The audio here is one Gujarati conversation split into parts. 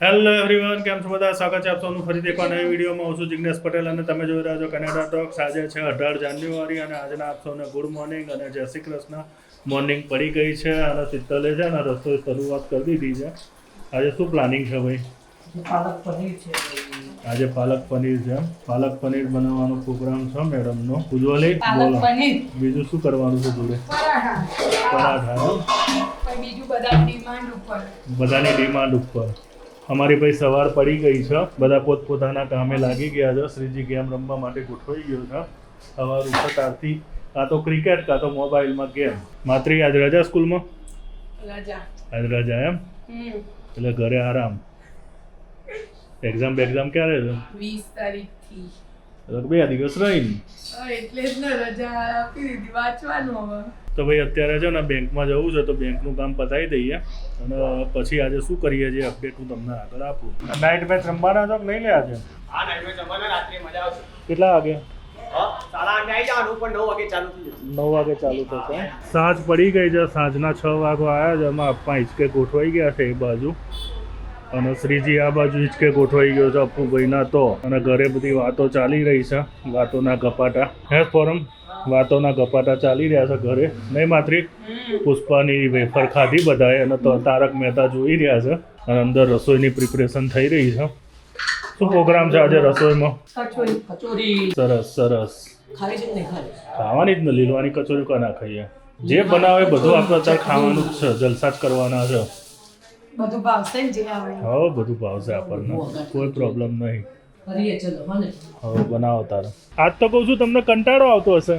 હેલો એવરીવન કેમ છો બધા? સ્વાગત છે આપ સૌનું ફરીથી એક નવી વિડીયોમાં. હું છું જિજ્ઞેશ પટેલ અને તમે જોઈ રહ્યા છો કનેડા ટોક્સ આજે છે અઢાર જાન્યુઆરી અને આજના આપ સૌને ગુડ મોર્નિંગ અને જય શ્રી કૃષ્ણ. મોર્નિંગ પડી ગઈ છે અને શીતલે છે અને રસોઈ શરૂઆત કરી દીધી છે. આજે શું પ્લાનિંગ છે ભાઈ? પાલક પનીર છે. આજે પાલક પનીર છે. પાલક પનીર બનાવવાનો પ્રોગ્રામ છે મેડમનો. ઉજ્જવલી બોલો. બીજું શું કરવાનું છે જોડે? પરાઠા. પરાઠા બીજું બધા ડિમાન્ડ ઉપર. બધાની ડિમાન્ડ ઉપર. અમારી ભાઈ સવાર પડી ગઈ છે. બધા પોતપોતાના કામે લાગી ગયા છે. શ્રીજી ગેમ રમવા માટે ગોઠવાઈ ગયો છે. સવાર ઉપર કાં તો ક્રિકેટ કાં તો મોબાઈલમાં ગેમ. માત્રી આજ રજા સ્કૂલમાં? આજ રજા એમ? એટલે ઘરે આરામ. એક્ઝામ બેક્ઝામ ક્યારે છે? વીસ તારીખથી. એટલે બે દિવસ રહીને. એટલે જ ને રજા આપી દીધી. વાંચવાનું હવે. તો ભાઈ અત્યારે છે ને બેંકમાં જવું છે તો બેંકનું કામ પતાવી દઈએ. અને પછી આજે શું કરીએ છીએ અપડેટ હું તમને આગળ આપું. નાઇટ મેચ રમવાના છો કે નહીં લે આજે? હા નાઇટ મેચ રમવાના રાત્રે મજા આવશે. કેટલા વાગે? નવ વાગે ચાલુ થઈ જશે. નવ વાગે ચાલુ થશે સાંજ પડી ગઈ છે સાંજના છ વાગો આવ્યા છે એમાં અપ્પા હિંચકે ગોઠવાઈ ગયા છે એ બાજુ. અને શ્રીજી આ બાજુ હિંચકે ગોઠવાઈ ગયો છે અપ્પુભાઈના તો. અને ઘરે બધી વાતો ચાલી રહી છે વાતોના કપાટા હે ફોરમ? વાતોના ગપાટા ચાલી રહ્યા છે ઘરે. નહીં માત્રી પુષ્પાની વેફર ખાધી બધાએ અને તારક મહેતા જોઈ રહ્યા છે અને અંદર રસોઈની પ્રિપરેશન થઈ રહી છે. શું પ્રોગ્રામ છે આજે રસોઈમાં? સરસ સરસ. કે ખાવાની જ ને લીલવાની કચોરી ના ખાઈએ? જે બનાવે બધું આપણે અત્યારે ખાવાનું જ છે જલસા જ કરવાના છે. બધું ભાવશે ને જે આવે. હવે બધું ભાવશે આપણને. કોઈ પ્રોબ્લેમ નહીં. હો હવે બનાવો તારે. આજ તો કહું છું તમને કંટાળો આવતો હશે.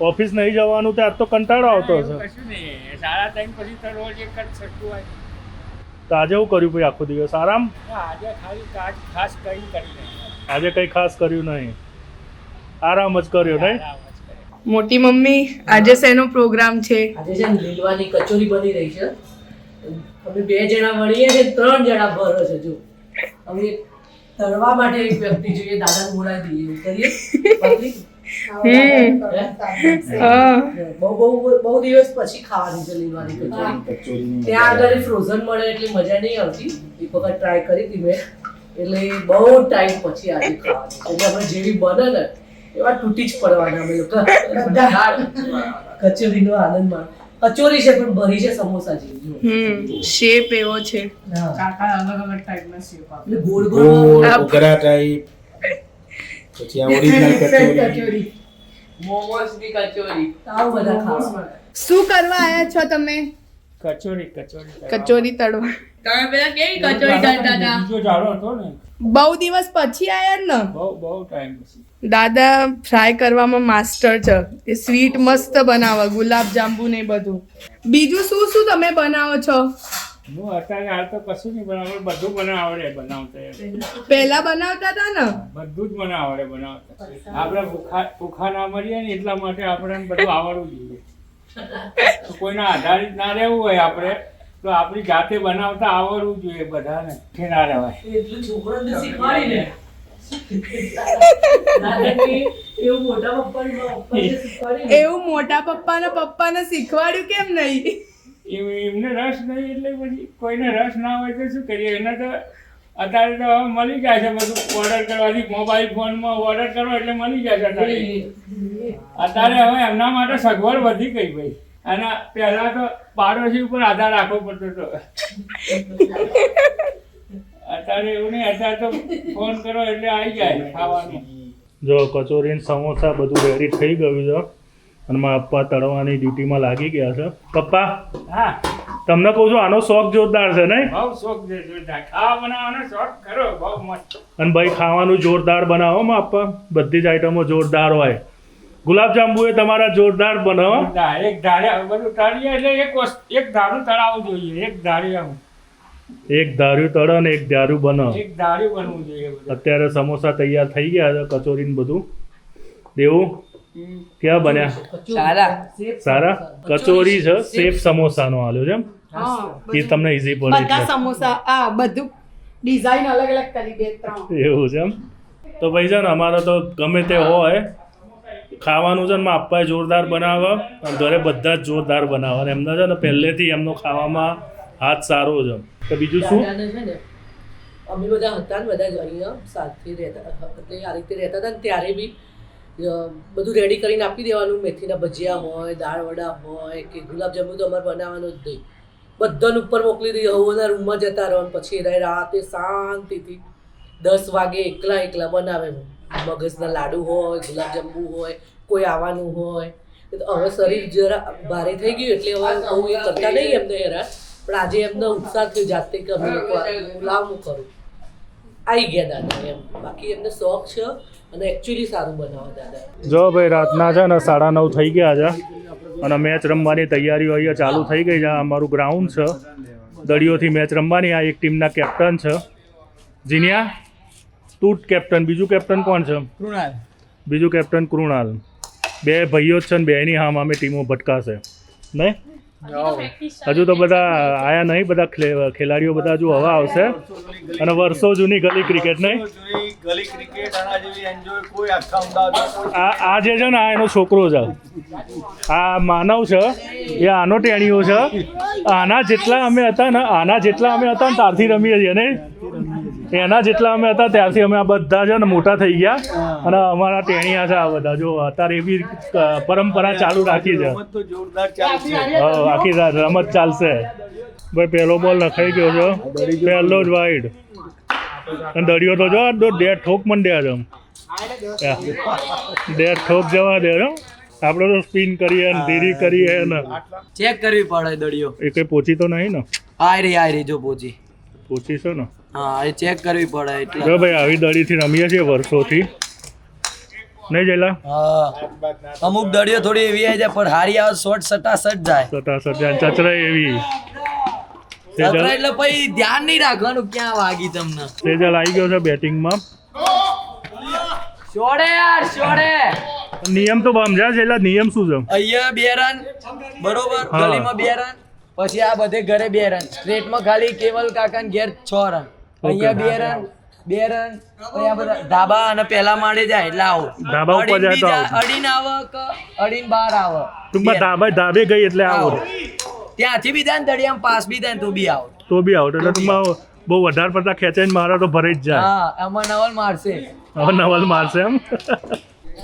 ઓફિસ નહીં જવાનું તો આજ તો કંટાળો આવતો હશે. કશું નહીં. સાડા ત્રણ પછી તો રોજ એક જ છઠ્ઠું હોય. તો આજે હું કર્યું ભાઈ આખો દિવસ? આરામ? આજે ખાલી ખાસ કંઈ કરી નહીં. આજે કંઈ ખાસ કર્યું નહીં. આરામ જ કર્યો નહીં? મોટી મમ્મી આજે શેનો પ્રોગ્રામ છે? આજે છે ને લીલવાની કચોરી બની રહી છે. અમે બે જણા મળીએ છે ત્રણ જણા ભરો છે જો. અમે તળવા માટે એક વ્યક્તિ જોઈએ દાદા બોલાવી દઈએ. કરીએ? બહુ બહુ બહુ દિવસ પછી ખાવાની છે લીલવાની કચોરી. ત્યાં આગળ ફ્રોઝન મળે એટલે મજા નહીં આવતી. એક વખત ટ્રાય કરી હતી મેં. એટલે બહુ ટાઈમ પછી આજે ખાવાની એટલે આપણે જેવી બને ને એવા તૂટી જ પડવાના અમે લોકો. કચોરીનો આનંદ માણ. કચોરી છે પણ ભરી છે સમોસા જેવી. શેપ એવો છે. હા. અલગ અલગ ટાઈપના શેપ આપે. ગોળ ગોળ ગોળ ઉઘરા ટાઈપ પછી આ ઓરિજિનલ કચોરી. મોમોસની કચોરી. તાવ બધા ખાવા. શું કરવા આયા છો તમે? કચોરી કચોરી કચોરી તળવા. તમે પેલા કેવી કચોરી તળતા હતા બીજો જાડો હતો ને. બહુ દિવસ પછી આયા ને? બહુ બહુ ટાઈમ પછી. દાદા ફ્રાય કરવામાં માસ્ટર છે. એ સ્વીટ મસ્ત બનાવે ગુલાબ જાંબુ ને બધું. બીજું શું શું તમે બનાવો છો? હું અત્યારે હાલ તો કશું નહીં બનાવું બધું બનાવડે બનાવતા પહેલા બનાવતા હતા ને? બધું જ મને આવડે બનાવતા. આપણે ભૂખા ભૂખા ના મરીએ ને એટલા માટે આપણે બધું આવડવું જોઈએ. તો કોઈના આધારિત ના રહેવું હોય આપણે તો આપણી જાતે બનાવતા આવડવું જોઈએ બધાને કે ના રહેવાય. એટલું શીખવાડી ને એવું મોટા પપ્પા ને. એવું મોટા પપ્પાને પપ્પાને શીખવાડ્યું કેમ નહીં? એમને રસ નહીં એટલે પછી કોઈને રસ ના હોય તો શું કરીએ? એને તો અત્યારે તો હવે મળી જાય છે બધું. ઓર્ડર કરવાથી મોબાઈલ ફોનમાં ઓર્ડર કરો એટલે મળી જાય છે અત્યારે. અત્યારે હવે એમના માટે સગવડ વધી ગઈ ભાઈ. અને પહેલા તો પાડોશી ઉપર આધાર રાખવો પડતો હતો. અત્યારે એવું નહીં. અત્યારે તો ફોન કરો એટલે આવી જાય ખાવાનું. જો કચોરી ને સમોસા બધું રેડી થઈ ગયું છે. અને મારા પપ્પા તળવાની ડ્યુટીમાં લાગી ગયા છે. પપ્પા હા. તમને કહું છું આનો શોખ જોરદાર છે નહીં? બહુ શોખ છે જોરદાર. ખાવા બનાવવાનો શોખ ખરો બહુ મસ્ત. અને ભાઈ ખાવાનું જોરદાર બનાવો માં પપ્પા. બધી જ આઈટમો જોરદાર હોય. ગુલાબજાંબુ એ તમારા જોરદાર બનાવો. એક ધારે બધું તળીએ એટલે એક એક ધારું તળાવવું જોઈએ. એક ધારી આમ એક ધાર્યું તળો ને એક ધાર્યું બનો એક ધાર્યું બનવું જોઈએ અત્યારે સમોસા તૈયાર થઈ ગયા છે કચોરી ને બધું. દેવું? કેવા બન્યા? સારા. સારા? કચોરી. છે સેફ સમોસાનો આલ્યો છે એમ? એ તમને ઈઝી પડે બધા સમોસા આ બધું ડિઝાઇન અલગ અલગ કરી બે ત્રણ. એવું છે એમ? તો ભાઈ છે ને અમારે તો ગમે તે હોય ખાવાનું છે ને પપ્પાએ જોરદાર બનાવે અને ઘરે બધા જ જોરદાર બનાવે અને એમને છે ને પહેલેથી એમનો ખાવામાં હાથ સારો છે તો બીજું શું? અમે બધા હતા ને બધા જ અહીંયા સાથે રહેતા એટલે આ રીતે રહેતા હતા ને ત્યારે બી બધું રેડી કરીને આપી દેવાનું. મેથીના ભજીયા હોય દાળ વડા હોય કે ગુલાબજાંબુ તો અમારે બનાવવાનું જ નહીં. બધાને ઉપર મોકલી દઈએ. હવોના રૂમમાં જતા રહો પછી રાતે શાંતિથી દસ વાગે એકલા એકલા બનાવે મગજના લાડુ હોય ગુલાબજાંબુ હોય કોઈ આવવાનું હોય. હવે શરીર જરા ભારે થઈ ગયું એટલે હવે બહુ એ કરતા નહીં એમને હેરાન. પણ આજે એમને ઉત્સાહ થયો જાતે કે અમે લોકો લાવું કરું. આવી ગયા દાદા એમ. બાકી એમને શોખ છે. અને એકચ્યુઅલી સારું બનાવો દાદા. જો ભાઈ રાતના છે ને સાડા નવ થઈ ગયા છે અને મેચ રમવાની તૈયારીઓ અહીંયા ચાલુ થઈ ગઈ છે. અમારું ગ્રાઉન્ડ છે. દડીઓથી મેચ રમવાની આ એક ટીમના કેપ્ટન છે. જીનિયા તું કેપ્ટન બીજું કેપ્ટન કોણ છે? કૃણાલ. બીજું કેપ્ટન કૃણાલ. બે ભાઈઓ જ છે ને બેની હામ અમે ટીમો ભટકાશે. નહીં? હજુ તો બધા આયા નહીં બધા ખેલાડીઓ બધા હજુ હવા આવશે. અને વર્ષો જૂની ગલી ક્રિકેટ નહીં? ગલી ક્રિકેટ આના જેવી એન્જોય કોઈ આખા અમદાવાદમાં આ આ જે છે ને આ એનો છોકરો છે. આ માનવ છે. એ આનો ટેણીઓ છે. આના જેટલા અમે હતા ને આના જેટલા અમે હતા ને તારથી રમીએ છીએ ને એના જેટલા અમે હતા ત્યારથી અમે આ બધા છે ને મોટા થઈ ગયા. અને અમારા ટેણિયા છે આ બધા. જો અત્યારે એવી પરંપરા ચાલુ રાખી છે. રમત તો જોરદાર ચાલુ છે. હા, આખી રાત રમત ચાલશે. ભાઈ પહેલો બોલ નખાઈ ગયો છો. પહેલો જ વાઇડ અને દડિયો તો જો આ ડેડ ઠોક મંડ્યા છે બે ઠોક જવા દે હો. આપણે તો સ્પિન કરીએ ને ધીરી કરીએ ને ચેક કરવી પડે દડિયો એ કઈ પોચી તો નહીં ને? આય રે આ રે જો પોચી છે ને? હા એ ચેક કરવી પડે એટલે. જો ભાઈ આવી દડીથી રમીએ છીએ વર્ષોથી. નહીં જયલા? હા. અમુક દડિયો થોડી એવી આવી જાય પણ હારી આવે શોર્ટ સટાસટ જાય. સટાસટ જાય ચચરાય એવી. સતરા એટલે પછી ધ્યાન નહીં રાખવાનું ક્યાં વાગી તમને? તેજલ આવી ગયો છે બેટિંગમાં. છોડે યાર છોડે. નિયમ તો સમજ્યા છે એટલે નિયમ શું છે? અહીંયા બે રન બરોબર? ગલીમાં બે રન પછી આ બધે ઘરે બે રન. સ્ટ્રેટમાં ખાલી કેવલ કાકા ઘેર છ રન. અહીંયા બે રન બે રન પછી બધા ધાબા અને પહેલા માળે જાય એટલે આવો ધાબા ઉપર જાય તો. અડીને આવે કે અડીને બહાર આવે ટૂંકમાં ધાબા ધાબે ધાબે ગઈ એટલે આવો ત્યાંથી બી દાન દડિયામ પાસ બી દાન તો બી આવો તો બી આવો એટલે ટૂંકમાં બહુ વધારે પડતા ખેંચાઈને મારા તો ભરે જ જાય. હા આમાં નવલ મારશે. હવે નવલ મારશે એમ.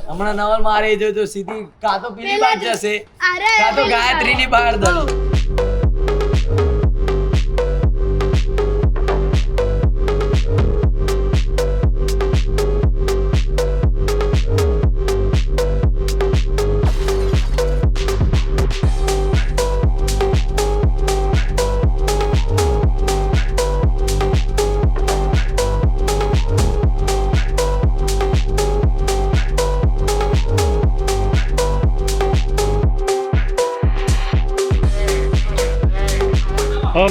હમણાં નવલ મારે જો તો સીધી કાં તો પેલી બાજ જશે કાં તો ગાયત્રીની બહાર દડી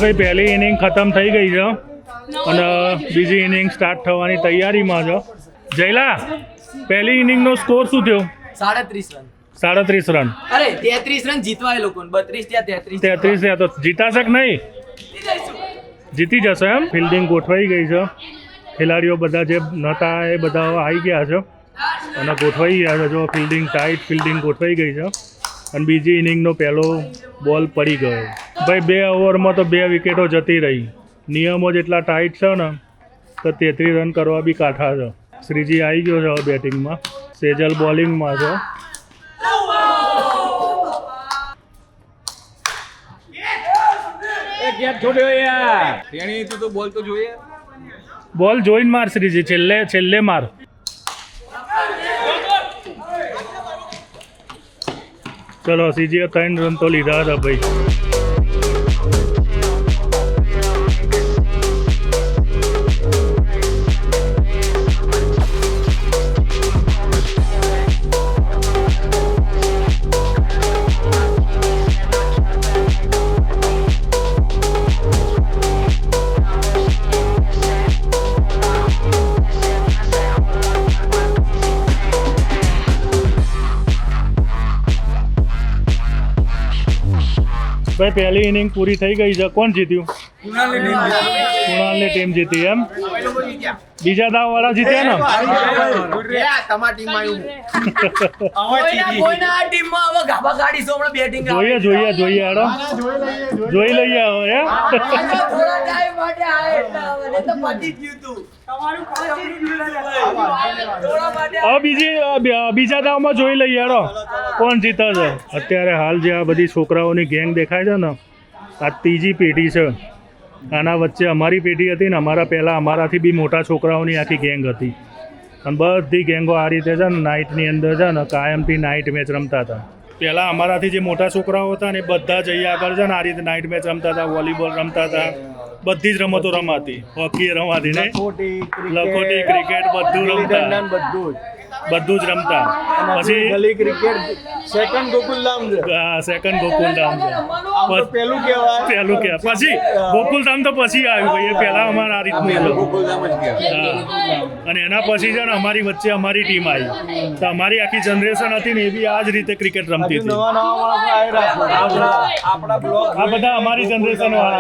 ભાઈ પહેલી ઇનિંગ ખતમ થઈ ગઈ છે. અને બીજી ઇનિંગ સ્ટાર્ટ થવાની તૈયારીમાં છે. જયલા પહેલી ઇનિંગનો સ્કોર શું થયો? સાડત્રીસ રન. સાડત્રીસ રન. અરે તેત્રીસ રન જીતવા એ લોકો બત્રીસ ત્યાં તેત્રીસ તેત્રીસ થયા તો જીતાશે કે નહીં? જીતી જશે એમ? ફિલ્ડિંગ ગોઠવાઈ ગઈ છે. ખેલાડીઓ બધા જે નહોતા એ બધા આવી ગયા છે. અને ગોઠવાઈ ગયા છે. જો ફિલ્ડિંગ ટાઈટ ફિલ્ડિંગ ગોઠવાઈ ગઈ છે. અને બીજી ઇનિંગનો પહેલો બોલ પડી ગયો. ભાઈ બે ઓવરમાં તો બે વિકેટો જતી રહી. નિયમો જેટલા ટાઈટ છે ને તો તેત્રીસ રન કરવા બી કાઠા છે. શ્રીજી આવી ગયો છે હવે બેટિંગમાં સેજલ બોલિંગમાં છે. બોલ જોઈને માર શ્રીજી છેલ્લે છેલ્લે માર. ચલો સીજીએ ત્રણ રન તો લીધા હતા ભાઈ. ભાઈ પહેલી ઇનિંગ પૂરી થઈ ગઈ છે. કોણ જીત્યું? કૃણાલ કુણાલની ટીમ જીતી એમ? બીજા દાવ વાળા જીત્યા ને? જોઈએ જોઈએ જોઈએ હેડો. જોઈ લઈએ હવે બીજી બીજા દાવમાં જોઈ લઈએ હેડો. કોણ જીતે છે અત્યારે હાલ જે આ બધી છોકરાઓની ગેંગ દેખાય છે ને આ ત્રીજી પેઢી છે. આના વચ્ચે અમારી પેઢી હતી ને અમારા પહેલાં અમારાથી બી મોટા છોકરાઓની આખી ગેંગ હતી. અને બધી ગેંગો આ રીતે છે ને નાઇટની અંદર છે ને કાયમથી નાઇટ મેચ રમતા હતા. પહેલાં અમારાથી જે મોટા છોકરાઓ હતા ને એ બધા જઈ આગળ છે ને આ રીતે નાઇટ મેચ રમતા હતા વોલીબોલ રમતા હતા બધી જ રમતો રમાતી. હોકી રમાતી ને લખોટી ક્રિકેટ બધું રમતા. બધું બધું જ રમતા. પછી ગલી ક્રિકેટ સેકન્ડ ગોકુલધામ છે. સેકન્ડ ગોકુલધામ છે. પહેલું કહેવાય. પહેલું કે પછી ગોકુલધામ તો પછી આવ્યું ભાઈ એ પહેલા અમારે આ રીતનું કહેવાય અને એના પછી છે ને અમારી વચ્ચે અમારી ટીમ આવી. તો અમારી આખી જનરેશન હતી ને એ બી આ જ રીતે ક્રિકેટ રમતી હતી. નવા નવા માણસો આવી રહ્યા છે. આપણા આપણા બ્લોગ આ બધા અમારી જનરેશન વાળા.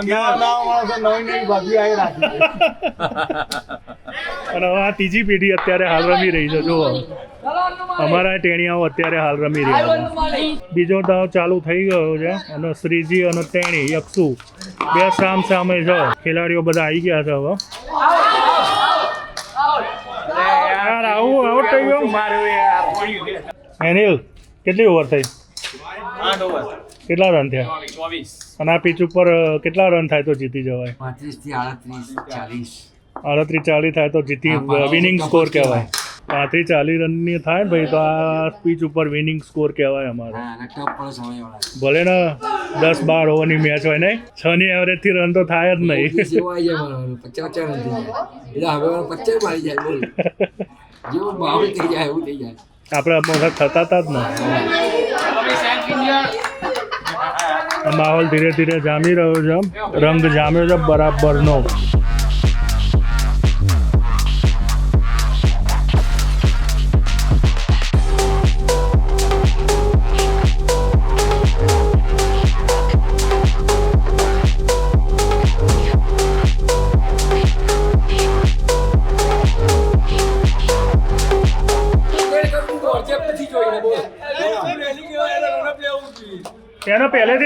નવા. નવા નવી નવી ભાભી આવી રાખી અને આ ત્રીજી પેઢી અત્યારે હાલ રમી રહી છે, જુઓ. અમારા ટેણિયાઓ અત્યારે હાલ રમી રહ્યા છે. બીજો દાવ ચાલુ થઈ ગયો છે, અને શ્રીજી અને તેણી, યક્ષુ, બે સામ સામે છે. ખેલાડીઓ બધા આવી ગયા છે હવે. યાર, આવું આઉટ થઈ ગયો? એનિલ, કેટલી ઓવર થઈ? કેટલા રન થયા? અને આ પીચ ઉપર કેટલા રન થાય તો જીતી જવાય? પાંત્રીસથી આડત્રીસ, ચાલીસ. આડત્રીસ ચાલીસ થાય તો જીતી વિનિંગ સ્કોર કહેવાય. પાંત્રીસ ચાલીસ રનની થાય ને ભાઈ તો આ સ્પીચ ઉપર વિનિંગ સ્કોર કહેવાય અમારો. ભલે ને દસ બાર ઓવરની મેચ હોય નહીં છ ની એવરેજથી રન તો થાય જ નહીં. આપણે વખત થતા હતા જ ને. માહોલ ધીરે ધીરે જામી રહ્યો છે. રંગ જામ્યો છે બરાબરનો.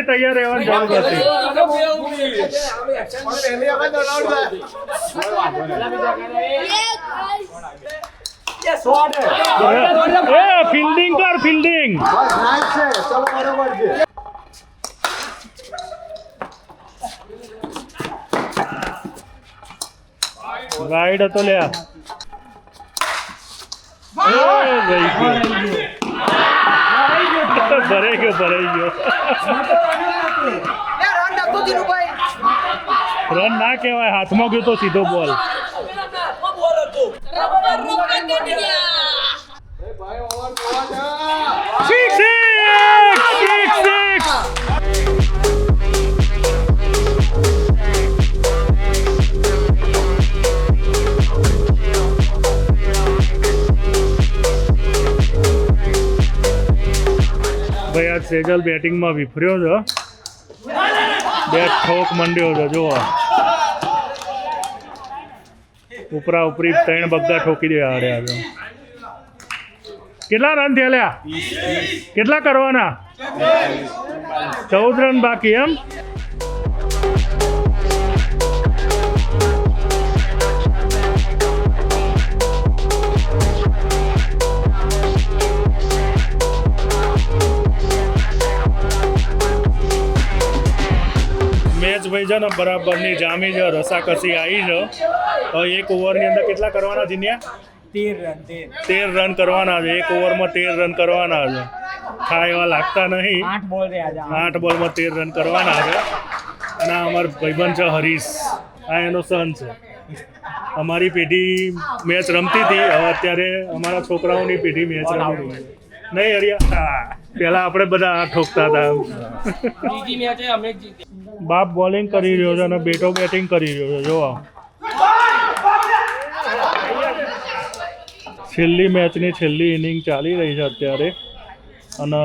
પહેલેથી તૈયાર રહેવાની જરૂર હતી ફિલ્ડિંગ કર? ફિલ્ડિંગ રાઈડ હતો લ્યા. ગયો ભરાઈ ગયો ભરાઈ ગયો. રન ના કહેવાય હાથમાં ગયો તો સીધો બોલ સેજલ બેટિંગમાં વિફર્યો છે. બે ઠોક મંડ્યો છે, જુઓ. ઉપરા ઉપરી ત્રણ બધા ઠોકી દે હાર્યા છે. કેટલા રન થયેલા કેટલા કરવાના? ચૌદ રન બાકી એમ? મેચ ભાઈ છે ને બરાબરની જામી છે રસાકસી આવી છે. હવે એક ઓવરની અંદર કેટલા કરવાના જીન્યા તેર રન તેર. રન કરવાના છે. એક ઓવરમાં તેર રન કરવાના છે. થાય એવા લાગતા નહીં. આઠ બોલ રહ્યા છે આઠ. બોલમાં તેર રન કરવાના છે. અને આ અમારો ભાઈબંધ છે હરીશ. આ એનો સન છે. અમારી પેઢી મેચ રમતી હતી. હવે અત્યારે અમારા છોકરાઓની પેઢી મેચ રમી નહીં હરિયા. પહેલાં આપણે બધા ઠોકતા હતા. બીજી મેચે અમે જીતી. બાપ બોલિંગ કરી રહ્યો છે અને બેટો બેટિંગ કરી રહ્યો છે. જોવા છેલ્લી મેચની છેલ્લી ઇનિંગ ચાલી રહી છે અત્યારે. અને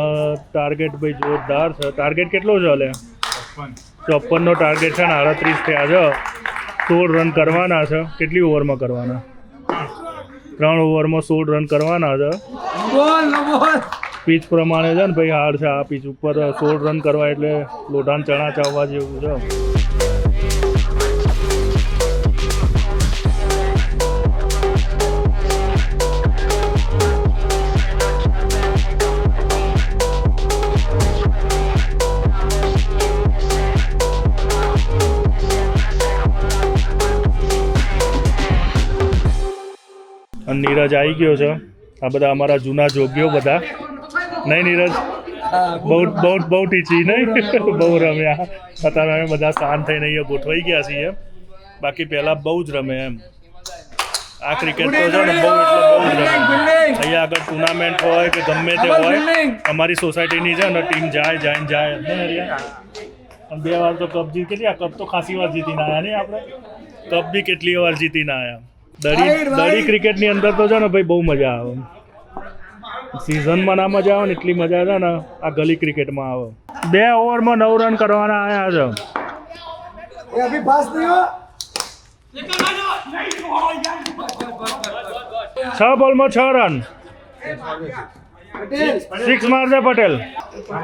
ટાર્ગેટ ભાઈ જોરદાર છે. ટાર્ગેટ કેટલો છે અલે ચોપનનો ટાર્ગેટ છે ને, આડત્રીસ થયા છે. સોળ રન કરવાના છે. કેટલી ઓવરમાં કરવાના? ત્રણ ઓવરમાં સોળ રન કરવાના છે. પીચ પ્રમાણે છે ને ભાઈ હાર છે આ પીચ ઉપર સોળ રન કરવા એટલે લોઢાન ચણા ચાવવા જેવું છે. નીરજ આવી ગયો છે. આ બધા અમારા જૂના જોગ્યો બધા. નહીં નીરજ? બહુ બહુ બહુ ટીચી નહીં? બહુ રમ્યા. અત્યારે અમે બધા શાંત થઈને અહીંયા ગોઠવાઈ ગયા છીએ. બાકી પહેલાં બહુ જ રમે એમ. આ ક્રિકેટ તો છે ને બહુ એટલે બહુ જ રમે. અહીંયા આગળ ટુર્નામેન્ટ હોય કે ગમે તે હોય અમારી સોસાયટીની છે ને ટીમ જાય જાય જાય. બે વાર તો કપ જીતી આ કપ તો ખાસી વાર જીતીને આવ્યા નહીં આપણે? કપ બી કેટલી વાર જીતીને આવ્યા દરી દરી ક્રિકેટની અંદર તો છે ને ભાઈ બહુ મજા આવે. સિઝનમાં ના મજા આવે ને એટલી મજા છે ને આ ગલી ક્રિકેટમાં આવે. બે ઓવરમાં નવ રન કરવાના આવ્યા છે. અભી પાસ છ બોલમાં છ રન સિક્સ મારશે પટેલ.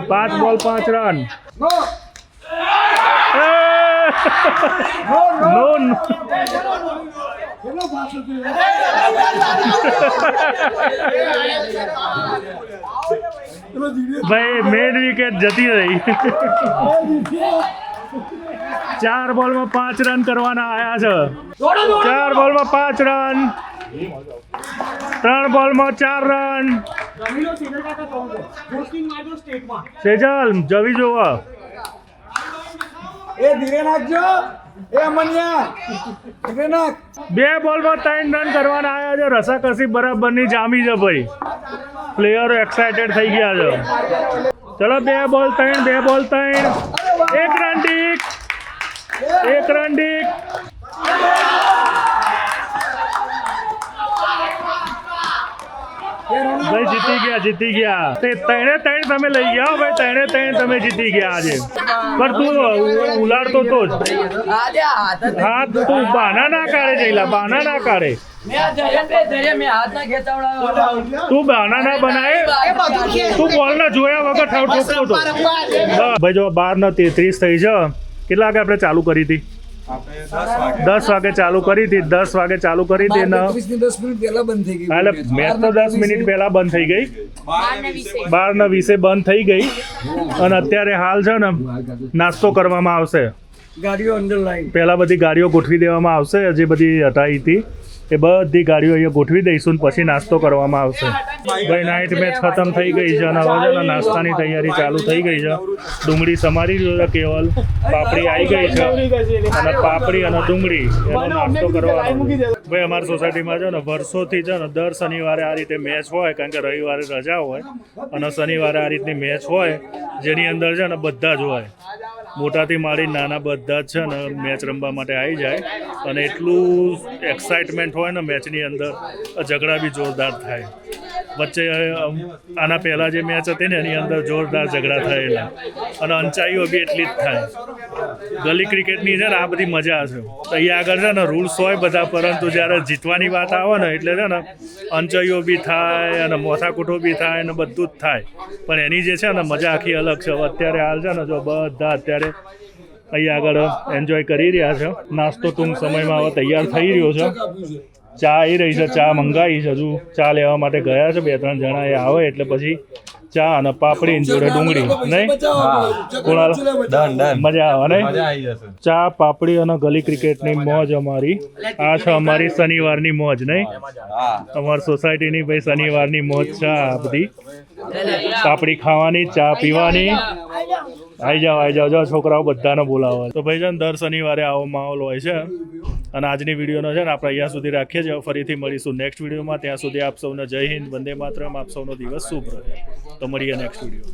પાંચ બોલ પાંચ રન નો. કેટલો પાસ હતો ચલો ભાઈ મેન વિકેટ જતી રહી ચાર બોલમાં પાંચ રન કરવાના આવ્યા છે ચાર બોલમાં પાંચ રન ત્રણ બોલમાં ચાર રન સેજલ જવી જોવા એ ધીરે નાખજો એ મન્યા ધીરે બે બોલમાં ત્રણ રન કરવાના આવ્યા છે. રસાકસી બરાબરની જામી છે ભાઈ. પ્લેયરો એક્સાઇટેડ થઈ ગયા છે. ચલો બે બોલ ત્રણ, બે બોલ ત્રણ. એક રન ડીક. એક રન ડીક. ભાઈ જીતી ગયા જીતી ગયા. તે ત્રણે ત્રણ તમે લઈ ગયા ભાઈ ત્રણે ત્રણ તમે જીતી ગયા આજે. પણ તું ઉલાડતો તો જ. હા તું બાના ના કાઢે જઈલા બાના ના કાઢે. તું બાના ના બનાવે તું બોલ ના જોયા વગર ઠોકતો હતો ભાઈ જો બાર ને તેત્રીસ થઈ છે કેટલા વાગે આપણે ચાલુ કરી હતી? દસ વાગે. ચાલુ કરી હતી દસ વાગે ચાલુ કરી હતી ને દસ મિનિટ પહેલા બંધ થઈ ગઈ એટલે મેચ તો દસ મિનિટ પહેલા બંધ થઈ ગઈ. બાર ને વીસે બંધ. થઈ ગઈ. અને અત્યારે હાલ છે ને નાસ્તો કરવામાં આવશે. ગાડીઓ અંદર પહેલાં બધી ગાડીઓ ગોઠવી દેવામાં આવશે જે બધી હટાઈ હતી. એ બધી ગાડીઓ અહીંયા ગોઠવી દઈશું પછી નાસ્તો કરવામાં આવશે. ભાઈ નાઇટ મેચ ખતમ થઈ ગઈ છે અને હવે નાસ્તાની તૈયારી ચાલુ થઈ ગઈ છે. ડુંગળી સમારી છે કેવલ. પાપડી આવી ગઈ છે અને પાપડી અને ડુંગળી એનો નાસ્તો કરવાનો ભાઈ અમારી સોસાયટીમાં છે ને વર્ષોથી છે ને દર શનિવારે આ રીતે મેચ હોય કારણ કે રવિવારે રજા હોય અને શનિવારે આ રીતની મેચ હોય જેની અંદર છે ને બધા જ હોય. મોટાથી માંડી નાના બધા જ છે ને મેચ રમવા માટે આવી જાય. અને એટલું એક્સાઇટમેન્ટ હોય ને મેચની અંદર ઝઘડા બી જોરદાર થાય. વચ્ચે આના પહેલાં જે મેચ હતી ને, એની અંદર જોરદાર ઝઘડા થયેલા. અને અંચાઈઓ બી એટલી જ થાય. ગલી ક્રિકેટની છે ને, આ બધી મજા છે. અહીંયા આગળ છે ને રૂલ્સ હોય બધા, પરંતુ જ્યારે જીતવાની વાત આવે ને, એટલે છે ને અંચાઈઓ બી થાય અને મોથાકૂટો બી થાય અને બધું જ થાય. પણ એની જે છે ને, મજા આખી અલગ છે. અત્યારે હાલ છે ને, જો બધા અત્યારે અહીંયા આગળ એન્જોય કરી રહ્યા છે. નાસ્તો ટૂંક સમયમાં હવે તૈયાર થઈ રહ્યો છે. ચા આવી રહી છે ચા મંગાવી છે હજુ. ચા લેવા માટે ગયા છે બે ત્રણ જણા એ આવે એટલે પછી ચા અને પાપડી જોડે ડુંગળી. નહીં? કુણાલ મજા આવે નહીં? ચા પાપડી અને ગલી ક્રિકેટની મોજ અમારી. આ છે અમારી શનિવારની મોજ નહીં? અમારી સોસાયટીની ભાઈ શનિવારની મોજ છે આ બધી. પાપડી ખાવાની ચા પીવાની. આવી જાઓ આવી જાઓ, જો છોકરાઓ બધાને બોલાવો. તો ભાઈ છે ને દર શનિવારે આવો માહોલ હોય છે. અને આજની વિડીયોનો છે ને આપણે અહીંયા સુધી રાખીએ છીએ. ફરીથી મળીશું નેક્સ્ટ વિડીયોમાં. ત્યાં સુધી આપ સૌને જય હિન્દ, વંદે માતરમ. આપ સૌનો દિવસ શુભ રહે. તો મળીએ નેક્સ્ટ વીડિયો